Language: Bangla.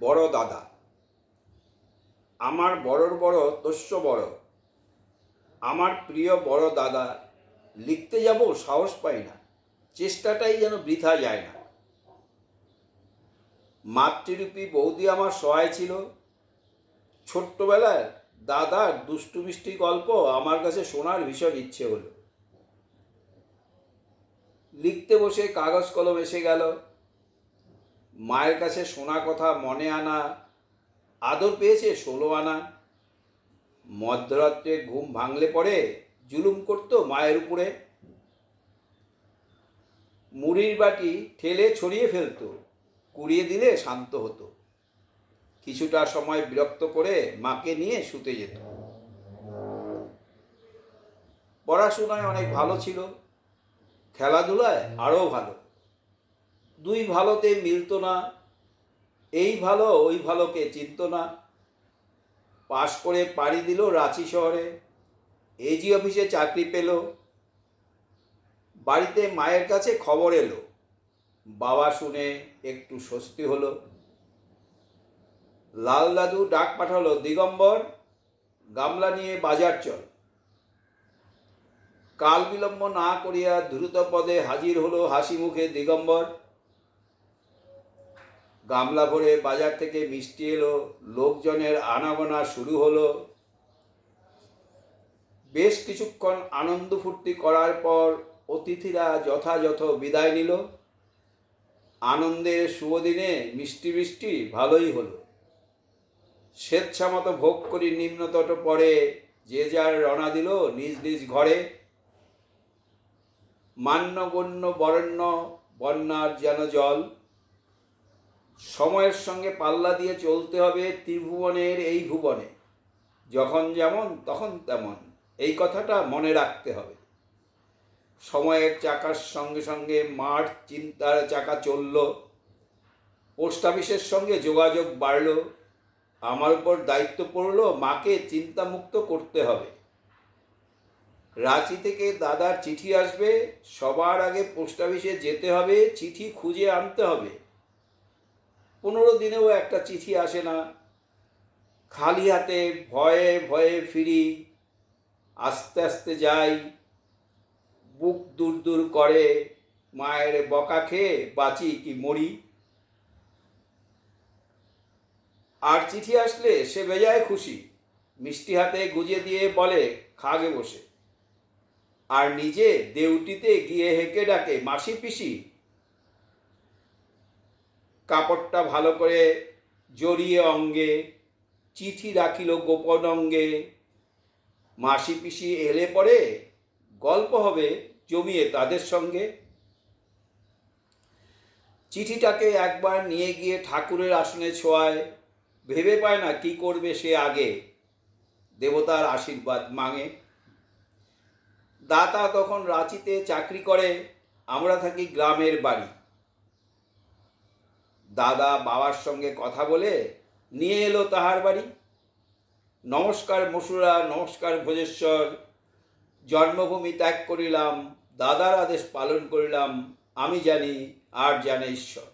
বড় দাদা। আমার বড়র বড় তস্য বড়। আমার প্রিয় বড় দাদা, লিখতে যাব সাহস পাই না। চেষ্টাটাই যেন বৃথা যায় না। মাতৃরূপী বৌদি আমার সহায় ছিল। ছোট্টবেলায় দাদার দুষ্টু মিষ্টি গল্প আমার কাছে শোনার ভীষণ ইচ্ছে হলো। লিখতে বসে কাগজ কলম এসে গেল। মায়ের কাছে শোনা কথা, মনে আনা, আদর পেয়েছে, ষোলো আনা। মধ্যরাত্রে ঘুম ভাঙলে পরে জুলুম করতো মায়ের উপরে। মুড়ির বাটি ঠেলে ছড়িয়ে ফেলতো, কুড়িয়ে দিলে শান্ত হতো। কিছুটা সময় বিরক্ত করে মাকে নিয়ে শুতে যেত। পড়াশোনায় অনেক ভালো ছিল, খেলাধুলায় আরও ভালো। দুই ভালোতে মিলতো না, এই ভালো ওই ভালোকে চিনত না। পাশ করে পাড়ি দিল রাঁচি শহরে এজি অফিসে চাকরি পেল, বাড়িতে মায়ের কাছে খবর এলো, বাবা শুনে একটু স্বস্তি হলো। লাল দাদু ডাক পাঠালো, দিগম্বর, গামলা নিয়ে বাজার চল। কাল বিলম্ব না করিয়া দ্রুত পদে হাজির হলো হাসি মুখে দিগম্বর। গামলা ভরে বাজার থেকে মিষ্টি এলো, লোকজনের আনাগোনা শুরু হলো। বেশ কিছুক্ষণ আনন্দ ফুর্তি করার পর অতিথিরা যথাযথ বিদায় নিল। আনন্দের শুভদিনে মিষ্টি মিষ্টি ভালোই হলো। স্বেচ্ছামতো ভোগ করি নিম্নতট পরে যে যার রওনা দিল নিজ নিজ ঘরে। মান্যগণ্য বরেণ্য, বন্যার যেন জল। সময়ের সঙ্গে পাল্লা দিয়ে চলতে হবে ত্রিভুবনের এই ভুবনে। যখন যেমন, তখন তেমন। এই কথাটা মনে রাখতে হবে। সময়ের চাকার সঙ্গে সঙ্গে মাঠ চিন্তার চাকা চলল। পোস্ট অফিসের সঙ্গে যোগাযোগ বাড়ল। আমার উপর দায়িত্ব পড়ল মাকে চিন্তামুক্ত করতে হবে। রাঁচি থেকে দাদার চিঠি আসবে। সবার আগে পোস্ট অফিসে যেতে হবে, চিঠি খুঁজে আনতে হবে। পনেরো দিনেও একটা চিঠি আসে না। খালি হাতে ভয়ে ভয়ে ফিরি, আস্তে আস্তে যাই, বুক দূর দূর করে, মায়ের বকা খেয়ে বাঁচি কি মরি। আর চিঠি আসলে সে বেজায় খুশি, মিষ্টি হাতে গুজে দিয়ে বলে, খাগে বসে। আর নিজে দেউটিতে গিয়ে হেঁকে ডাকে মাসি পিসি কাপড়টা ভালো করে জড়িয়ে অঙ্গে, চিঠি রাখিল গোপন অঙ্গে। মাসি পিসি এলে পরে গল্প হবে জমিয়ে তাদের সঙ্গে। চিঠিটাকে একবার নিয়ে গিয়ে ঠাকুরের আসনে ছোঁয়ায়, ভেবে পায় না কি করবে সে আগে। দেবতার আশীর্বাদ মাঙে। দাতা তখন রাঁচিতে চাকরি করে, আমরা থাকি গ্রামের বাড়ি। দাদা বাবার সঙ্গে কথা বলে নিয়ে এলো তাহার বাড়ি। নমস্কার মসুরা নমস্কার ভোজেশ্বর। জন্মভূমি ত্যাগ করিলাম, দাদার আদেশ পালন করিলাম, আমি জানি, আর জানে ঈশ্বর।